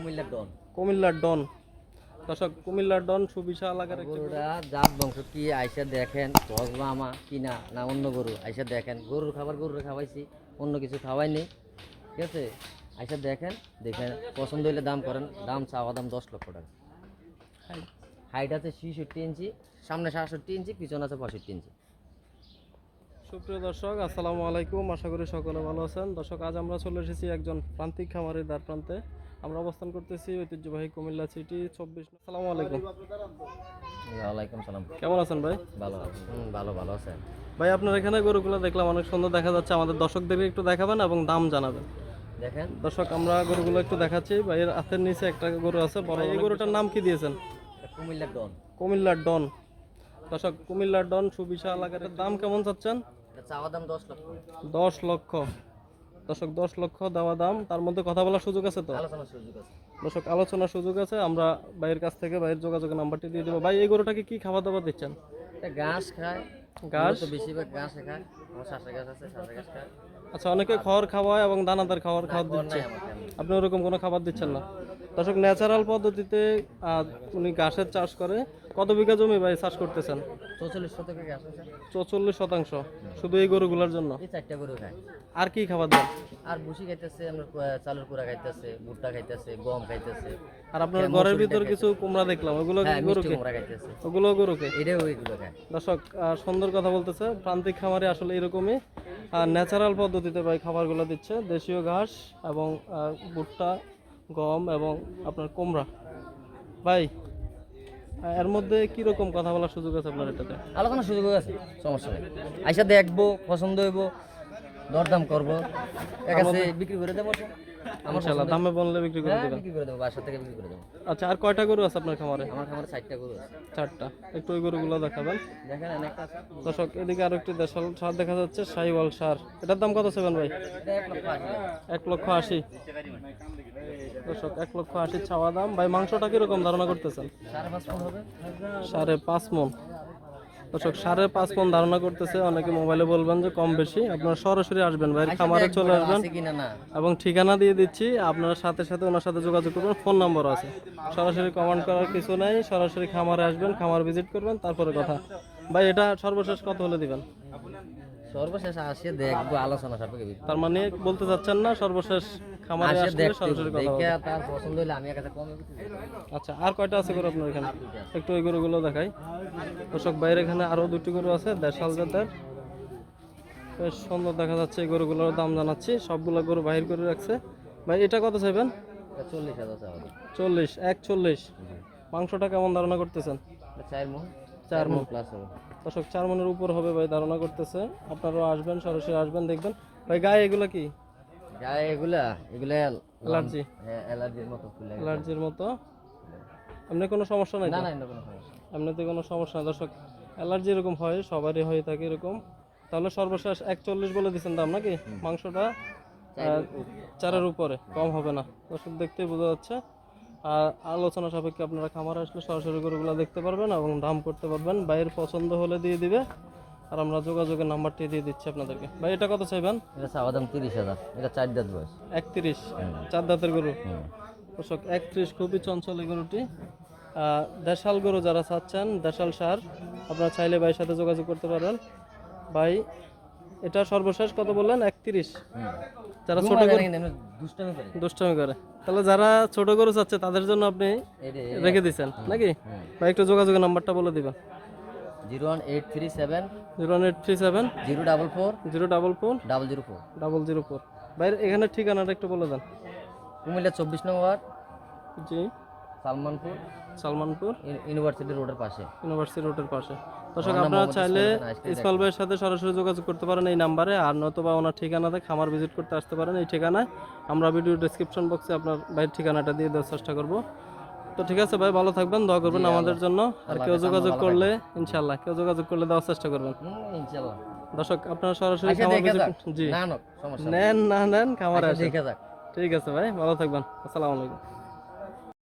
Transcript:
কুমিল্লার ডন। কুমিল্লার ডন। দর্শক কুমিল্লার ডন সুবিশাল আকারে গরুটা জাত বংশ কি আইসা দেখেন ভগবা আমা কিনা না অন্য গরু আইসা দেখেন। গরুর খাবার গরুরে খাওয়াইছি অন্য কিছু খাওয়াইনি। ঠিক আছে? আইসা দেখেন দেখেন পছন্দ হইলে দাম করেন। দাম চাওয়া দাম দশ লক্ষ টাকা। হাইট আছে ছিষট্টি ইঞ্চি সামনে সাতষট্টি ইঞ্চি পিছনে আছে পঁয়ষট্টি ইঞ্চি। সুপ্রিয় দর্শক আসসালামু আলাইকুম। আশা করি সকলে ভালো আছেন। দর্শক আজ আমরা চলে এসেছি একজন প্রান্তিক খামারের দ্বার প্রান্তে। আমরা অবস্থান করতেছি ঐতিহ্যবাহী কুমিল্লা সিটি চব্বিশ আসসালামু আলাইকুম। ওয়ালাইকুম সালাম। কেমন আছেন ভাই? ভালো ভালো ভালো আছে ভাই আপনার এখানে গরুগুলো দেখলাম অনেক সুন্দর দেখা যাচ্ছে। আমাদের দর্শকদেরকে একটু দেখাবেন এবং দাম জানাবেন। দেখেন। দর্শক আমরা গরুগুলো একটু দেখাচ্ছি। ভাইয়ের হাতের নিচে একটা গরু আছে। বড় এই গরুটার নাম কি দিয়েছেন? কুমিল্লার ডন। কুমিল্লার ডন। দর্শক কুমিল্লার ডন সুবিশাল আকারের। দাম কেমন চাচ্ছেন? চাওয়া দাম দশ লক্ষ। দশ লক্ষ। দর্শক দশ লক্ষ দেওয়া দাম। তার মধ্যে কথা বলার সুযোগ আছে তো? আলোচনার সুযোগ আছে। দর্শক আলোচনার সুযোগ আছে। আমরা ভাইয়ের কাছ থেকে ভাইয়ের যোগাযোগের নাম্বারটি দিয়ে দেবো। ভাই এই গরুটাকে কি খাবার দাবার দিচ্ছেন? এটা ঘাস খায়। ঘাস? তো বেশিরভাগ ঘাস খায়। আমার শাসা গাছ আছে শাসা গাছ খায়। আচ্ছা অনেকে খড় খাওয়ায় এবং দানাদার খাবার খাওয়ার ঘর দিচ্ছে। আপনি ওরকম কোনো খাবার দিচ্ছেন না? দর্শক ন্যাচারাল পদ্ধতিতে উনি ঘাসের চাষ করে। কত বিঘা জমি ভাই চাষ করতেছেন? চৌচল্লিশ শতকে চৌচল্লিশ শতাংশ। শুধু এই গরুগুলোর জন্য? চারটা গরু খায়। আর কি খাবার দেন? আর ভুসি খাইতেছে আমরা চালের কুড়া খাইতেছে ভুট্টা খাইতেছে গম খাইতেছে। আর আপনার ঘরের ভিতর কিছু কুমড়া দেখলাম ওগুলো হ্যাঁ গরুকে খাইতেছে। ওগুলো গরুকে এটাও ওইগুলো খায়। দর্শক সুন্দর কথা বলতেছে প্রান্তিক খামারে আসলে এরকমই। ন্যাচারাল পদ্ধতিতে ভাই খাবারগুলো দিচ্ছে দেশীয় ঘাস এবং ভুট্টা গম এবং আপনার কোমরা ভাই এর মধ্যে কি রকম কথা বলার সুযোগ আছে আপনার এটাতে? আলোচনার সুযোগ আছে সমস্যা নেই। আইসা দেখব পছন্দ হইব দরদাম করব। বিক্রি করে দেবো। ইনশাআল্লাহ দামে বললে বিক্রি করে হ্যাঁ বিক্রি করে দেবো বাসা থেকে বিক্রি করে দেবো। আচ্ছা আর কয়টা গরু আছে আপনার খামারে? আমার খামারে চারটা গরু আছে। চারটা। একটু ওই গরুগুলো দেখাবেন। দেখেন আছে। দর্শক এদিকে আরও একটি দেশাল সার দেখা যাচ্ছে সাইওয়াল সার। এটার দাম কত সেভেন ভাই? এক লক্ষ আশি। হাজার। এক লক্ষ আশি। দর্শক এক লক্ষ আশি ছাওয়া দাম। ভাই মাংসটা কীরকম ধারণা করতেছেন? সাড়ে পাঁচ মণ হবে। সাড়ে পাঁচ মন। দর্শক সাড়ে পাঁচ মন ধারণা করতেছে অনেকে মোবাইলে বলবেন যে কম বেশি। আপনারা সরাসরি আসবেন ভাইয়ের খামারে চলে আসবেন। এবং ঠিকানা দিয়ে দিচ্ছি আপনারা সাথে সাথে ওনার সাথে যোগাযোগ করবেন ফোন নাম্বার আছে। সরাসরি কমেন্ট করার কিছু নাই সরাসরি খামারে আসবেন খামার ভিজিট করবেন তারপরে কথা। ভাই এটা সর্বশেষ কত হলে দিবেন? সর্বশেষ আসে দেখব আলোচনা সাপেক্ষে তার মানে বলতে চাচ্ছেন না সর্বশেষ খামারে আসলে সরাসরি কথা দেখে তার পছন্দ হলে আমি কমে। আচ্ছা আর কয়টা আছে গরু আপনার এখানে? একটু ওই গরুগুলো দেখাই। দর্শক বাইরে এখানে আরও দুটি গরু আছে দেশাল জাতের বেশ সুন্দর দেখা যাচ্ছে এই গরুগুলোর দাম জানাচ্ছি। সবগুলো গরু বাহির করে রাখছে। ভাই এটা কত চাইবেন? চল্লিশ হাজার চল্লিশ এক চল্লিশ মাংসটা কেমন ধারণা করতেছেন? চার মন। চার মণ প্লাস হবে। দর্শক চার মনের উপর হবে ভাই ধারণা করতেছে। আপনারাও আসবেন সরাসরি আসবেন দেখবেন। ভাই গায়ে এগুলো কি? গায়ে এগুলা এগুলা অ্যালার্জি। অ্যালার্জির মতো। অ্যালার্জির মতো? এমনি কোনো সমস্যা নাই না না কোনো সমস্যা। এমনিতে কোনো সমস্যা না দর্শক অ্যালার্জি এরকম হয় সবারই হয়ে থাকে এরকম। তাহলে সর্বশেষ একচল্লিশ বলে দিচ্ছেন দাম নাকি? মাংসটা চারের উপরে। কম হবে না। দর্শক দেখতেই বোঝা যাচ্ছে। আর আলোচনা সাপেক্ষে আপনারা খামারে আসলে সরাসরি গরুগুলো দেখতে পারবেন এবং দাম করতে পারবেন। বাইরের পছন্দ হলে দিয়ে দিবে। আর আমরা যোগাযোগের নাম্বারটি দিয়ে দিচ্ছি আপনাদেরকে। ভাই এটা কত চাইবেন? এটা চাওয়া দাম তিরিশ হাজার। এটা চার দাঁত বয়স। একত্রিশ? চার দাঁতের গরু। দর্শক একত্রিশ খুবই চঞ্চল এই গরুটি দেশাল গরু যারা চাচ্ছেন দেশাল সার আপনারা চাইলে ভাইয়ের সাথে যোগাযোগ করতে পারবেন। ভাই এটা সর্বশেষ কত বললেন? একত্রিশ। যারা ছোট গরু দুষ্টামি করে। তাহলে যারা ছোট গরু চাচ্ছে তাদের জন্য আপনি রেখে দিচ্ছেন নাকি? ভাই একটু যোগাযোগের নাম্বারটা বলে দিবেন। Zero one eight three seven zero one eight three seven zero double four zero double four double zero four. Double zero four. ভাই এখানে ঠিকানাটা একটু বলে দেন। কুমিল্লা চব্বিশ নম্বর জি। সালমানপুর? সালমানপুর। ইউনিভার্সিটি রোডের পাশে। ইউনিভার্সিটি রোডের পাশে। দর্শক আপনারা চাইলে ইসমাইল খান, ভাইয়ের সাথে সরাসরি যোগাযোগ করতে পারেন এই নাম্বারে আর নয়তোবা ওনার ঠিকানাতে খামার ভিজিট করতে আসতে পারেন এই ঠিকানায়। আমরা ভিডিও ডেসক্রিপশন বক্সে আপনার ভাইয়ের ঠিকানাটা দিয়ে দেওয়ার চেষ্টা করব। তো ঠিক আছে ভাই ভালো থাকবেন দোয়া করবেন আমাদের জন্য। আর কেউ যোগাযোগ করলে ইনশাল্লাহ কেউ যোগাযোগ করলে দেওয়ার চেষ্টা করবেন। ইনশাল্লাহ দর্শক আপনারা সরাসরি আচ্ছা, খামার ভিজিট জি। নেন না নেন খামারে আচ্ছা, আসেন। ঠিক আছে ভাই ভালো থাকবেন। আসসালামু আলাইকুম।